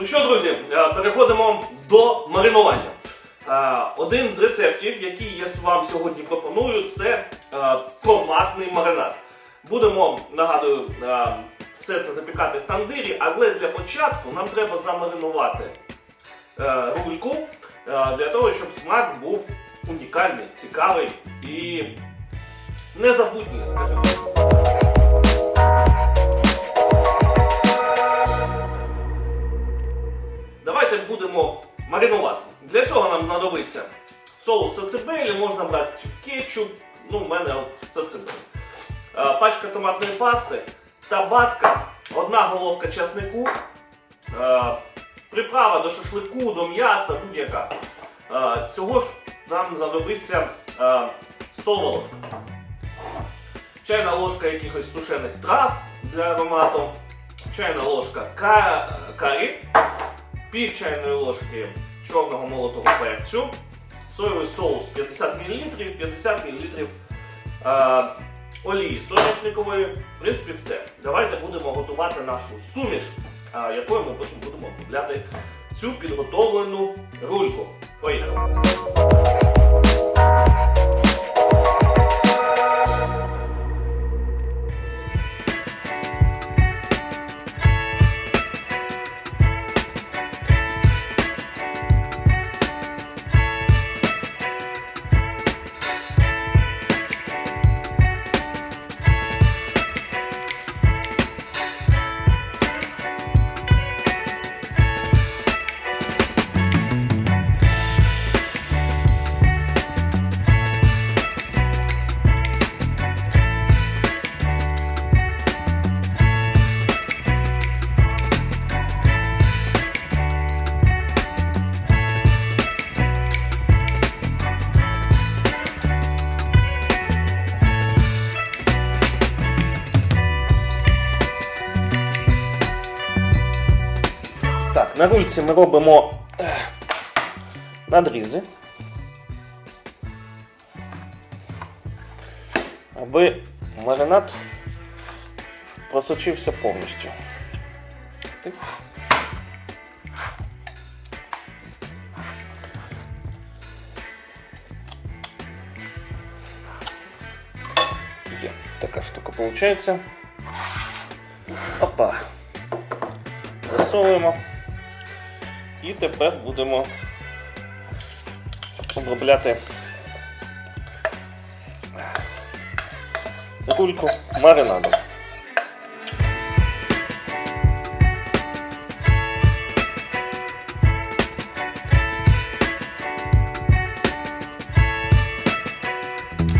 Ну що, друзі, е, переходимо до маринування. Е, Один з рецептів, який я вам сьогодні пропоную, це е, томатний маринад. Будемо, нагадую, все це запікати в тандирі, але для початку нам треба замаринувати рульку для того, щоб смак був унікальний, цікавий і незабутній, скажімо. Давайте будемо маринувати. Для цього нам знадобиться соус сацебелі, можна брати кетчуп, ну в мене от. Е, Пачка томатної пасти, табаска, одна головка часнику, е, приправа до шашлику, до м'яса, будь-яка. Е, Цього ж нам знадобиться столова ложка. Чайна ложка якихось сушених трав для аромату, чайна ложка ка- карі, пів чайної ложки чорного молотого перцю, соєвий соус 50 мл, 50 мл е, олії соняшникової. В принципі, все. Давайте будемо готувати нашу суміш, е, якою ми потім будемо купляти цю підготовлену рульку. Поїхали! на рульці ми робимо е, надрізи. Аби маринад просочився повністю. Тик. Є така штука виходить. Опа. Засовуємо. І тепер будемо обробляти рульку маринадом.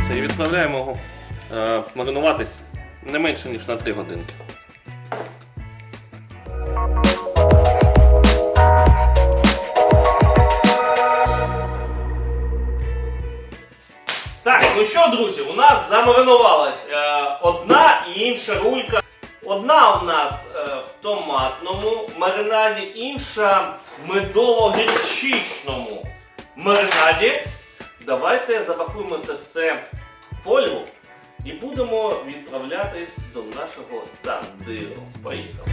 Це і відправляємо його е, маринуватись не менше, ніж на 3 годинки. Нас замаринувалась е, одна і інша рулька. Одна у нас е, в томатному маринаді, інша в медово-гірчичному маринаді. Давайте запакуємо це все в фольгу і будемо відправлятись до нашого тандиру. Поїхали!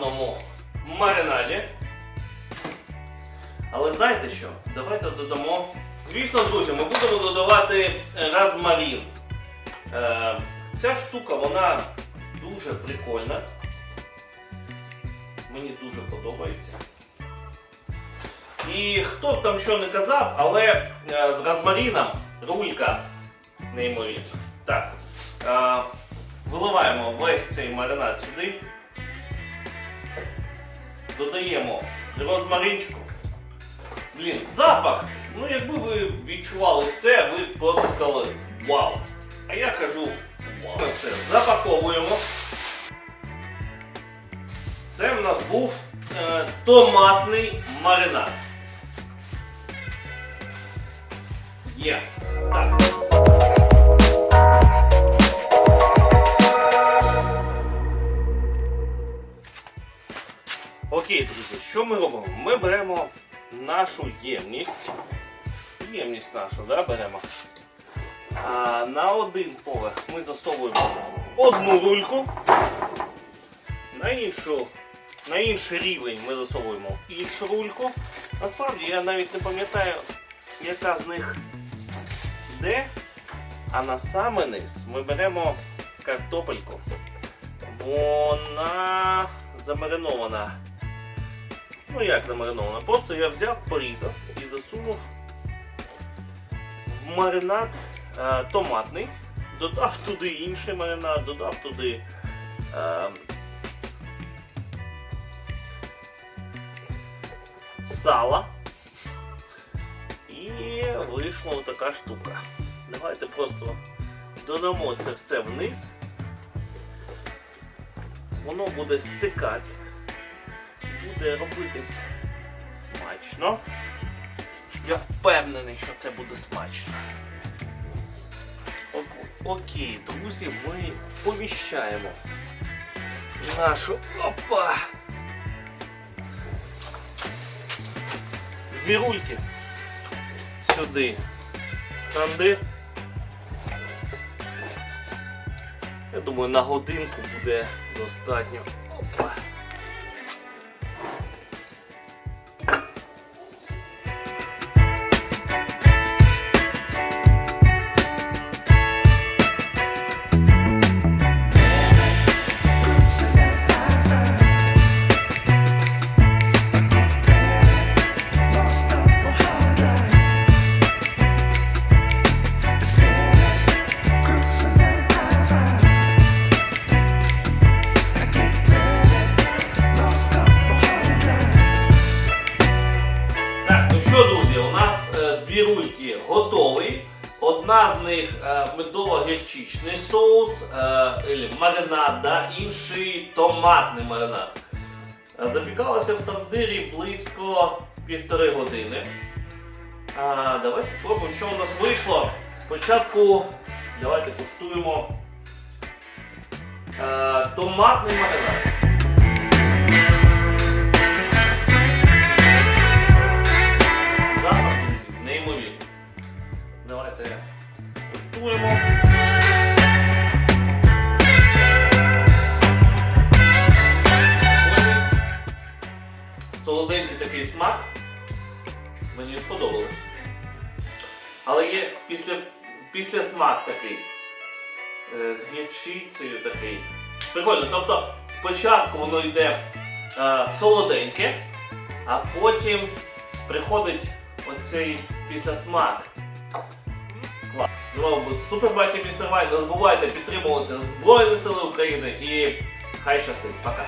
Томатному маринаді. Але знаєте що? Давайте додамо. Звісно, друзі, ми будемо додавати е, розмарин. Е, ця штука, вона дуже прикольна. Мені дуже подобається. І хто б там що не казав, але е, з розмарином рулька неймовірна. Так. Виливаємо весь цей маринад сюди. Додаємо розмаринчику. Блін, запах! Ну якби ви відчували це, ви просто сказали вау. А я кажу вау. Це запаковуємо. Це в нас був е, томатний маринад. Є. Так. Окей, друзі, що ми робимо? Ми беремо нашу ємність. Ємність нашу, да, беремо. А, на один поверх ми засовуємо одну рульку, на іншу, на інший рівень ми засовуємо іншу рульку. Насправді я навіть не пам'ятаю, яка з них де. А на саме низ ми беремо картопельку. Вона замаринована. Ну як замаринована? Просто я взяв, порізав і засунув в маринад е, томатний, додав туди інший маринад, додав туди е, сала. І вийшла така штука. Давайте просто додамо це все вниз. Воно буде стикати, буде робитись смачно. Я впевнений, що це буде смачно. Ок- Окей, друзі, ми поміщаємо нашу опа! Дві рульки сюди. Тандир. Я думаю, на годинку буде достатньо. Опа. Них е, медово-гірчичний соус, е, маринад, да, інший томатний маринад. Е, Запікалося в тандирі близько півтори години. А, давайте спробуємо, що у нас вийшло. Спочатку давайте куштуємо е, томатний маринад. Солоденький такий смак. Мені сподобалось. Але є після, після смак такий. е, З гірчицею такий. Прикольно. Тобто спочатку воно йде е, солоденьке, а потім приходить оцей післясмак. Клас. З вами був Супер Батя Містер Вайн. Не забувайте підтримувати Збройні Сили України і хай щастить. Пока.